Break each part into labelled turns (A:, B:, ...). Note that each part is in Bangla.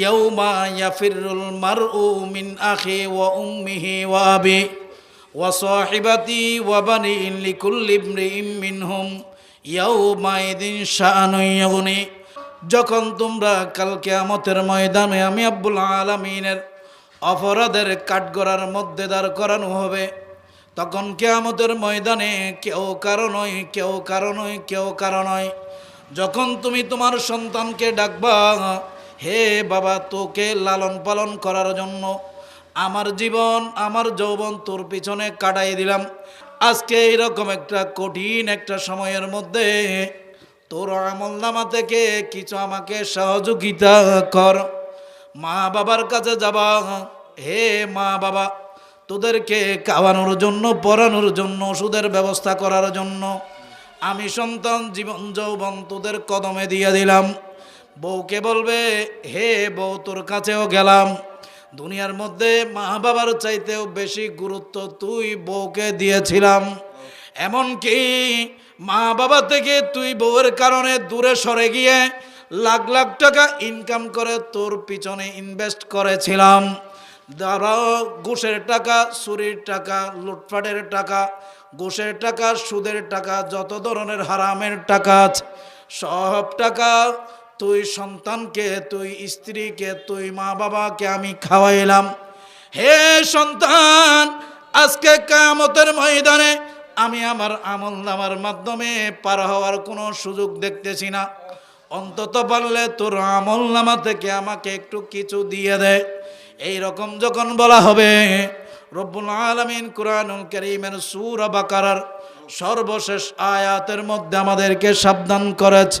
A: ইয়াউমা ইয়াফিরুল মারউ মিন আখি ওয়া উম্মিহি ওয়া আবি ওয়া সাহিবাতি ওয়া বানি লিকুল্লি ইমরিইম মিনহুম ইয়াউমাইদিন শাআনুন ইউগনি। যখন তোমরা কাল কিয়ামতের ময়দানে আমি আব্বুল আলামিনের অপরাধের কাঠগড়ার মধ্যে দাঁড় করানো হবে, তখন কেয়ামতের ময়দানে কেউ কারও নয় কেউ কারও নয় কেউ কারও নয় যখন তুমি তোমার সন্তানকে ডাকবা হে বাবা, তোকে লালন পালন করার জন্য আমার জীবন, আমার যৌবন তোর পিছনে কাটাই দিলাম। আজকে এইরকম একটা কঠিন একটা সময়ের মধ্যে তোর আমল নামা থেকে কিছু আমাকে সহযোগিতা কর। মা বাবার কাছে যাবা। হে মা বাবা, তোদেরকে খাওয়ানোর জন্য, পড়ানোর জন্য, ওষুধের ব্যবস্থা করার জন্য আমি সন্তান, জীবন, যৌবন তোদের কদমে দিয়ে দিলাম। বউকে বলবে, হে বউ, তোর কাছেও গেলাম। দুনিয়ার মধ্যে মা বাবার চাইতেও বেশি গুরুত্ব তুই বউকে দিয়েছিলাম। এমনকি মা বাবা থেকে তুই বউয়ের কারণে দূরে সরে গিয়ে লাখ লাখ টাকা ইনকাম করে তোর পিছনে ইনভেস্ট করেছিলাম। যারা ঘুষের টাকা, চুরির টাকা লুটপাটের টাকা, ঘুষের টাকা, সুদের টাকা, যত ধরনের হারামের টাকা সব টাকা তুই সন্তানকে, তুই স্ত্রীকে, তুই মা বাবাকে আমি খাওয়াইলাম। হে সন্তান, আজকে কামতের ময়দানে আমি আমার আমল নামার মাধ্যমে পার হওয়ার কোনো সুযোগ দেখতেছি না। অন্তত পারলে তোর আমল নামা থেকে আমাকে একটু কিছু দিয়ে দেয় এই রকম যখন বলা হবে, রব্বুল আলমিন কুরআনুল করিমের সুর বাকারার সর্বশেষ আয়াতের মধ্যে আমাদেরকে সাবধান করেছে।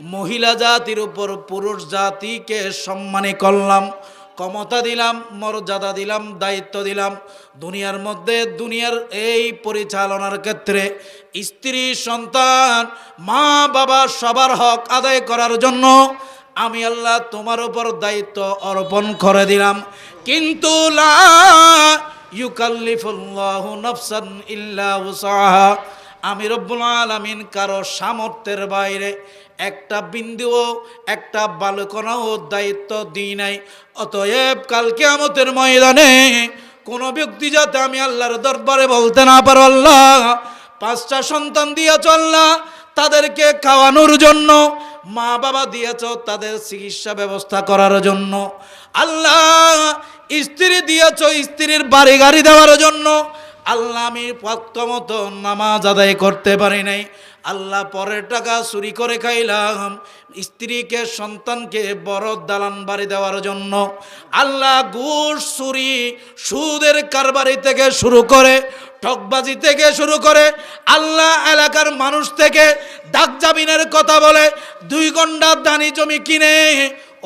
A: মহিলা জাতির উপর পুরুষ জাতিকে সম্মানী করলাম, ক্ষমতা দিলাম, মর্যাদা দিলাম, দায়িত্ব দিলাম। দুনিয়ার মধ্যে দুনিয়ার এই পরিচালনার ক্ষেত্রে স্ত্রী, সন্তান, মা, বাবা সবার হক আদায় করার জন্য আমি আল্লাহ তোমার উপর দায়িত্ব অর্পণ করে দিলাম। কিন্তু লা ইউকাল্লিফুল্লাহু নাফসান ইল্লা আমি রব্বুল আলামিন কারও সামর্থ্যের বাইরে একটা বিন্দুও, একটা বালকনাও দায়িত্ব দিই নাই। অতএব কালকে আমতের ময়দানে কোনো ব্যক্তি যাতে আমি আল্লাহর দরবারে বলতে না পারো আল্লাহ, পাঁচটা সন্তান দিয়েছ আল্লাহ, তাদেরকে খাওয়ানোর জন্য মা বাবা দিয়েছ তাদের চিকিৎসা ব্যবস্থা করার জন্য, আল্লাহ স্ত্রী দিয়েছ স্ত্রীর বাড়ি গাড়ি দেওয়ার জন্য আল্লাহ আমি পক্ত মতো নামাজ আদায় করতে পারি নাই। আল্লাহ পরের টাকা চুরি করে খাইলাম, স্ত্রীকে, সন্তানকে বড় দালান বাড়ি দেওয়ার জন্য। আল্লাহ ঘুষ চুরি সুদের কারবারি থেকে শুরু করে ঠকবাজি থেকে শুরু করে, আল্লাহ এলাকার মানুষ থেকে ডাক জামিনের কথা বলে, দুই ঘণ্টা দানি জমি কিনে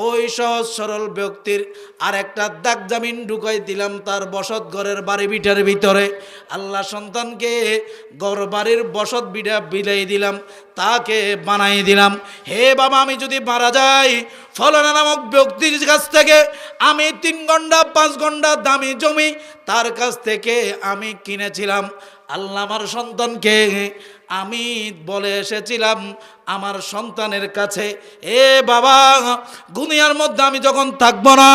A: ওই সহজ সরল ব্যক্তির আর একটা দাগ জামিন ঢুকাই দিলাম তার বসত ঘরের বাড়ি বিটার ভিতরে। আল্লাহ সন্তানকে ঘর বাড়ির বসত বিটা বিলাই দিলাম, তাকে বানাই দিলাম। হে বাবা, আমি যদি মারা যাই, ফলনা নামক ব্যক্তির কাছ থেকে আমি তিন ঘণ্টা, পাঁচ ঘণ্টা দামি জমি তার কাছ থেকে আমি কিনেছিলাম। আল্লাহ আমার সন্তানকে আমি বলে এসেছিলাম আমার সন্তানের কাছে, এ বাবা, দুনিয়ার মধ্যে আমি যখন থাকব না,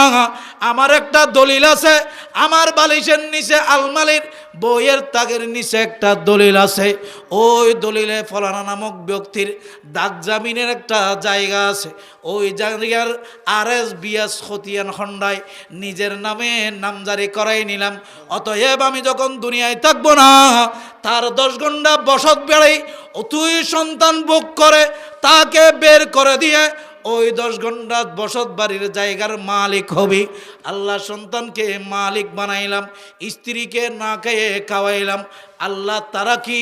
A: আমার একটা দলিল আছে, আমার বালিশের নিচে আলমালির বইয়ের তাগের নিচে একটা দলিল আছে, ওই দলিলে ফলানা নামক ব্যক্তির দাগ জামিনের একটা জায়গা আছে, ওই জায়গার আর এস বিএস খতিয়ান খন্ডায় নিজের নামে নামজারি করাই নিলাম, অতএব আমি যখন দুনিয়ায় থাকব না তার দশ ঘণ্টা বসত বেড়াই তুই সন্তান ভোগ করে, তাকে বের করে দিয়ে ওই দশ ঘণ্টা বসত বাড়ির জায়গার মালিক হবি। আল্লাহ সন্তানকে মালিক বানাইলাম, স্ত্রীকে না খেয়ে খাওয়াইলাম। আল্লাহ তারা কি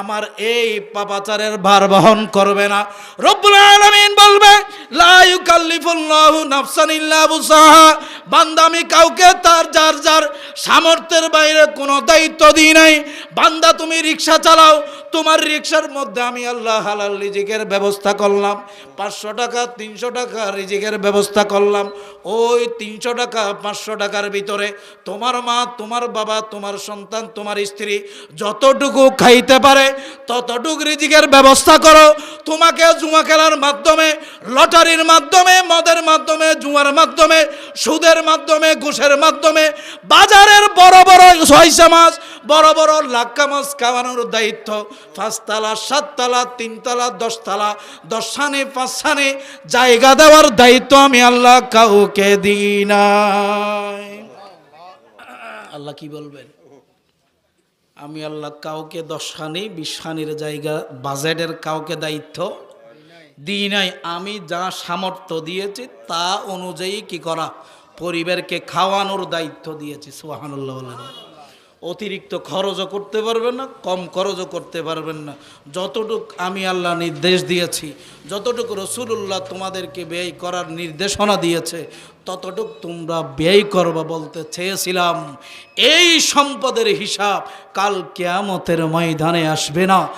A: আমার এই পাপাচারের ভার বহন করবে না? রব্বুল আলামিন বলবে, লা ইউকাল্লিফুল্লাহু নাফসান ইল্লা বুসাহা বান্দা আমি কাউকে তার যার যার সামর্থ্যের বাইরে কোনো দায়িত্ব দিই নাই। বান্দা, তুমি রিক্সা চালাও, তোমার রিক্সার মধ্যে আমি আল্লাহ হালাল রিজিকের ব্যবস্থা করলাম। পাঁচশো টাকা, তিনশো টাকা রিজিকের ব্যবস্থা করলাম। ওই তিনশো টাকা, পাঁচশো টাকার ভিতরে তোমার মা, তোমার বাবা, তোমার সন্তান, তোমার স্ত্রী যতটুকু খাইতে পারে, ততটুকু রিজিকের ব্যবস্থা করো। তোমাকে জুয়া খেলার মাধ্যমে, লটারির মাধ্যমে, মদের মাধ্যমে, জুয়ার মাধ্যমে, সুদের মাধ্যমে, ঘুষের মাধ্যমে, বাজারের বড় বড় ছয়শা মাছ, বড় বড় লাক্কা মাছ খাওয়ানোর দায়িত্ব। পাঁচতলা, সাততলা, তিনতলা, দশতলা, দশখানে, পাঁচখানে জায়গা দেওয়ার দায়িত্ব আমি আল্লাহ কাউকে দিই নাই। আল্লাহ কি বলবেন? আমি আল্লাহ কাউকে দশখানি, বিশখানির জায়গা, বাজেটের কাউকে দায়িত্ব দিই নাই। আমি যা সামর্থ্য দিয়েছি তা অনুযায়ী কি করা? পরিবারকে খাওয়ানোর দায়িত্ব দিয়েছি সোহানুল্লাহ অতিরিক্ত খরচও করতে পারবেন না, কম খরচও করতে পারবেন না। যতটুক আমি আল্লাহ নির্দেশ দিয়েছি, যতটুকু রসুল্লাহ তোমাদেরকে ব্যয় করার নির্দেশনা দিয়েছে, ততটুক তোমরা ব্যয় করবা বলতে চেয়েছিলাম। এই সম্পদের হিসাব কাল কেয়ামতের ময়দানে আসবে না।